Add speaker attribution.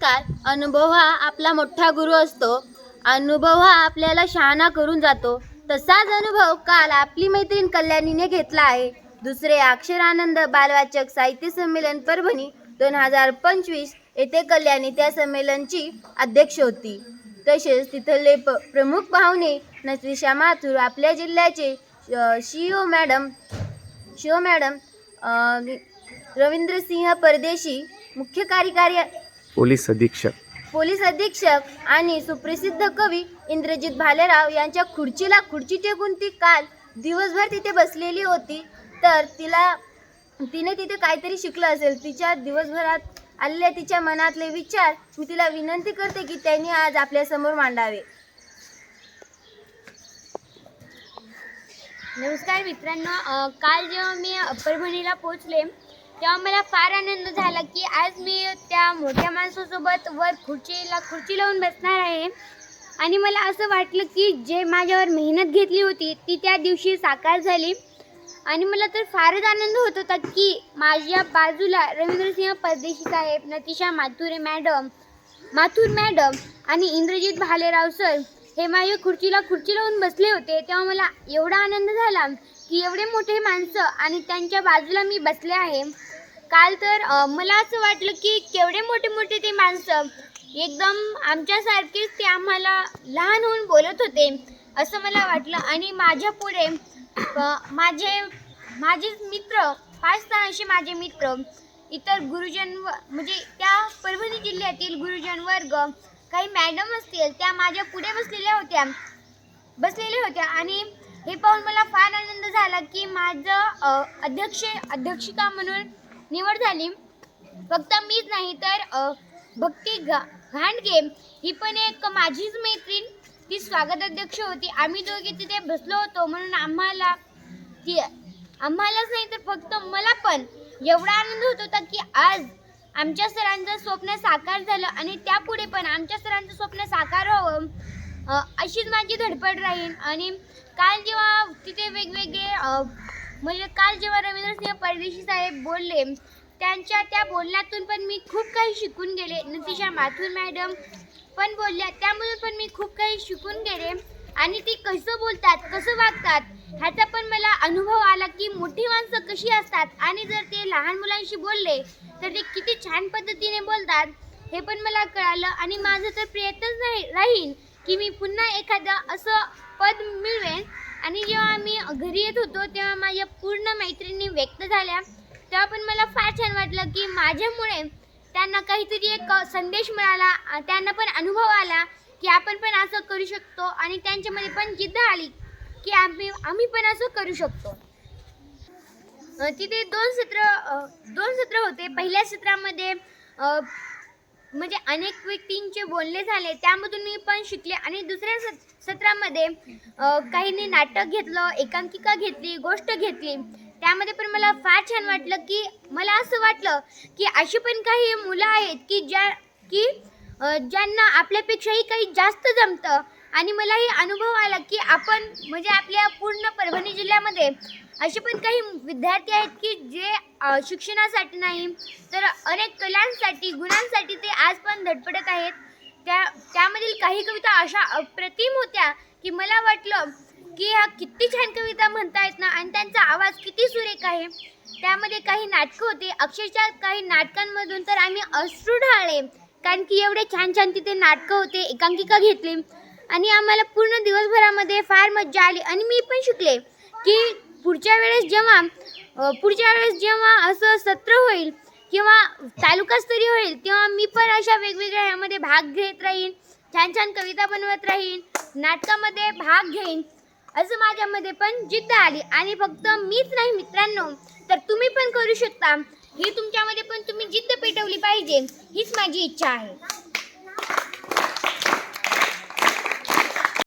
Speaker 1: नमस्कार. अनुभव हा आपला मोठा गुरु असतो. अनुभव हा आपल्याला शहाणा करून जातो. तसाच अनुभव काल आपली मैत्रीण कल्याणीने घेतला आहे. दुसरे अक्षरानंद बालवाचक साहित्य संमेलन परभणी दोन हजार पंचवीस येथे कल्याणी त्या संमेलनची अध्यक्ष होती. तसेच तिथले प प्रमुख पाहुणे नसरिशा माथुर आपल्या जिल्ह्याचे शिओ मॅडम शिओ मॅडम रवींद्रसिंह परदेशी मुख्य कार्यकारी
Speaker 2: पोलीस अधीक्षक.
Speaker 1: पोलीस अधीक्षक आणि सुप्रसिद्ध कवी इंद्रजित भालेराव यांच्या खुर्चीला खुर्ची टेकून ती काल दिवसभर तिथे बसलेली होती. तर तिला तिने तिथे काहीतरी शिकलं असेल. तिच्या दिवसभरात आलेले तिच्या मनातले विचार मी तिला विनंती करते की त्यांनी आज आपल्यासमोर मांडावे.
Speaker 3: नमस्कार मित्रांनो. काल जेव्हा मी परभणीला पोचले तेव्हा मला फार आनंद झाला की आज मी त्या मोठ्या माणसासोबत वर खुर्चीला खुर्ची लावून बसणार आहे. आणि मला असं वाटलं की जे माझ्यावर मेहनत घेतली होती ती त्या दिवशी साकार झाली. आणि मला तर फारच आनंद होत होता की माझ्या बाजूला रवींद्रसिंह परदेशी साहेब नतिशा माथुरे मॅडम माथुर मॅडम आणि इंद्रजित भालेराव सर हे माझ्या खुर्चीला खुर्ची लावून बसले होते. तेव्हा मला एवढा आनंद झाला की एवढे मोठे माणसं आणि त्यांच्या बाजूला मी बसले आहे. काल तर मला असं वाटलं की केवढे मोठे मोठे ते माणसं एकदम आमच्यासारखेच ते आम्हाला लहान होऊन बोलत होते असं मला वाटलं. आणि माझ्या पुढे माझे माझे मित्र पाच सहा असे माझे मित्र इतर गुरुजन व म्हणजे त्या परभणी जिल्ह्यातील गुरुजन वर्ग काही मॅडम असतील त्या माझ्या पुढे बसलेल्या होत्या. बसलेल्या होत्या. आणि हे पाहून मला फार आनंद झाला की माझं अध्यक्ष अध्यक्षिका म्हणून निवड झाली. फक्त मीच नाही तर भक्ती घा घांडगे ही पण एक माझीच मैत्रीण. ती स्वागत अध्यक्ष होती. आम्ही दोघे तिथे बसलो होतो म्हणून आम्हाला ती आम्हालाच नाही तर फक्त मला पण. एवढा आनंद होत होता की आज आमच्या सरांचं स्वप्न साकार झालं आणि त्यापुढे पण आमच्या सरांचं स्वप्न साकार व्हावं अशीच माझी धडपड राहील आणि काल जेव्हा तिथे वेगवेगळे म्हणजे काल जेव्हा रवींद्रसिंह परदेशी साहेब बोलले त्यांच्या त्या बोलण्यातून पण मी खूप काही शिकून गेले. नतिशा माथुर मॅडम पण बोलल्या त्यामधून पण मी खूप काही शिकून गेले. आणि ती कसं बोलतात कसं वागतात ह्याचा पण मला अनुभव आला की मोठी माणसं कशी असतात आणि जर ते लहान मुलांशी बोलले तर ते किती छान पद्धतीने बोलतात हे पण मला कळालं आणि माझं तर प्रयत्नच नाही राहील की मी पुन्हा एखादं असं पद मिळवेन. आणि जेव्हा मी घरी येत होतो तेव्हा माझ्या पूर्ण मैत्रिणी व्यक्त झाल्या. तेव्हा पण मला फार छान वाटलं की माझ्यामुळे त्यांना काहीतरी एक संदेश मिळाला त्यांना पण अनुभव आला की आपण पण असं करू शकतो आणि त्यांच्यामध्ये पण जिद्द आली की आम्ही आम्ही पण असं करू शकतो. तिथे दोन सत्र दोन सत्र होते. पहिल्या सत्रामध्ये म्हणजे अनेक व्यक्तींचे बोलणे झाले. त्यामधून मी पण शिकले. आणि दुसऱ्या सत्रामध्ये काहींनी नाटक घेतलं एकांकिका घेतली गोष्ट घेतली. त्यामध्ये पण मला फार छान वाटलं की मला असं वाटलं की अशी पण काही मुलं आहेत की ज्या की ज्यांना आपल्यापेक्षाही काही जास्त जमतं. आणि मलाही अनुभव आला की आपण म्हणजे आपल्या पूर्ण परभणी जिल्ह्यामध्ये असे पण काही विद्यार्थी आहेत की जे शिक्षणासाठी नाही तर अनेक कलांसाठी गुणांसाठी ते आज पण धडपडत आहेत. त्या त्यामधील काही कविता अशा अप्रतिम होत्या की मला वाटलं की ह्या किती छान कविता म्हणतायत ना आणि त्यांचा आवाज किती सुरेख आहे. त्यामध्ये काही नाटकं होते. अक्षरशः काही नाटकांमधून तर आम्ही अश्रू ढाळले. कारण की एवढे छान छान तिथे नाटकं होते एकांकिका घेतली. आणि आम्हाला पूर्ण दिवसभरामध्ये फार मज्जा आली आणि मी पण शिकले की पुढच्या वेळेस जेव्हा पुढच्या वेळेस जेव्हा असं सत्र होईल किंवा तालुकास्तरीय होईल तेव्हा मी पण अशा वेगवेगळ्या ह्यामध्ये भाग घेत राहीन छान छान कविता बनवत राहीन नाटकामध्ये भाग घेईन असं माझ्यामध्ये पण जिद्द आली. आणि फक्त मीच नाही मित्रांनो तर तुम्ही पण करू शकता. ही तुमच्यामध्ये पण तुम्ही जिद्द पेटवली पाहिजे. हीच माझी इच्छा आहे.